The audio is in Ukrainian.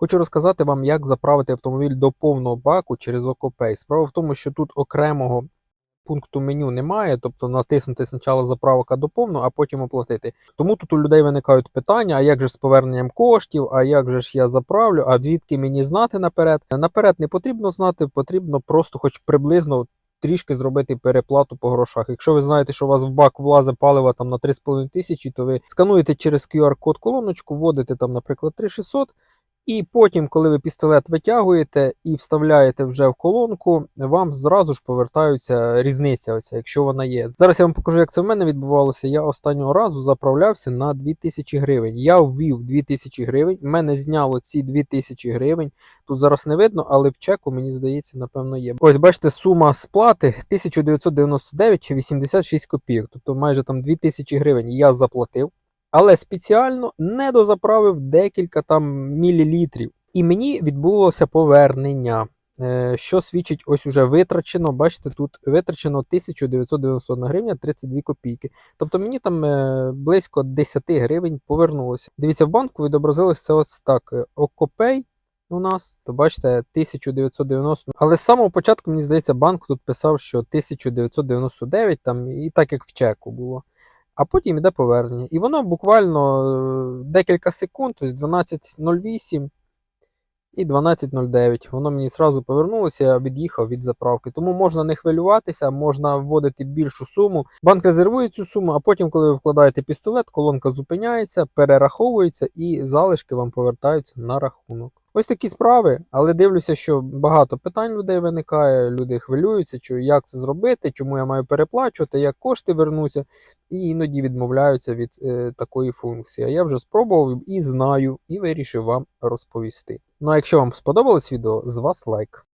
Хочу розказати вам, як заправити автомобіль до повного баку через OcoPay. Справа в тому, що тут окремого пункту меню немає, тобто натиснути спочатку заправка до повного, а потім оплатити. Тому тут у людей виникають питання: а як же з поверненням коштів, а як же ж я заправлю, а звідки мені знати наперед? Наперед не потрібно знати, потрібно просто хоч приблизно. Трішки зробити переплату по грошах. Якщо ви знаєте, що у вас в бак влазить палива там на 3,5 тисячі, то ви скануєте через QR-код колоночку, вводите там, наприклад, 3600, і потім, коли ви пістолет витягуєте і вставляєте вже в колонку, вам зразу ж повертаються різниця, оця, якщо вона є. Зараз я вам покажу, як це в мене відбувалося. Я останнього разу заправлявся на 2000 гривень. Я ввів 2000 гривень, мене зняло ці 2000 гривень. Тут зараз не видно, але в чеку, мені здається, напевно, є. Ось бачите, сума сплати 1999,86 копійок. Тобто майже там 2000 гривень я заплатив але спеціально не дозаправив декілька там мілілітрів. І мені відбулося повернення, е, що свідчить, ось уже витрачено. Бачите, тут витрачено 1991 гривня 32 копійки. Тобто мені там е, близько 10 гривень повернулося. Дивіться, в банку відобразилось це ось так: Окопей. У нас, то бачите, 1990. Але з самого початку, мені здається, банк тут писав, що 1999, там, і так як в чеку було а потім йде повернення. І воно буквально е, декілька секунд, тобто 12.08 і 12.09. Воно мені зразу повернулося, я від'їхав від заправки. Тому можна не хвилюватися, можна вводити більшу суму. Банк резервує цю суму, а потім, коли ви вкладаєте пістолет, колонка зупиняється, перераховується і залишки вам повертаються на рахунок. Ось такі справи, але дивлюся, що багато питань людей виникає, люди хвилюються, чи як це зробити, чому я маю переплачувати, як кошти вернуться, і іноді відмовляються від е, такої функції. А я вже спробував і знаю, і вирішив вам розповісти. Ну а якщо вам сподобалось відео, з вас лайк.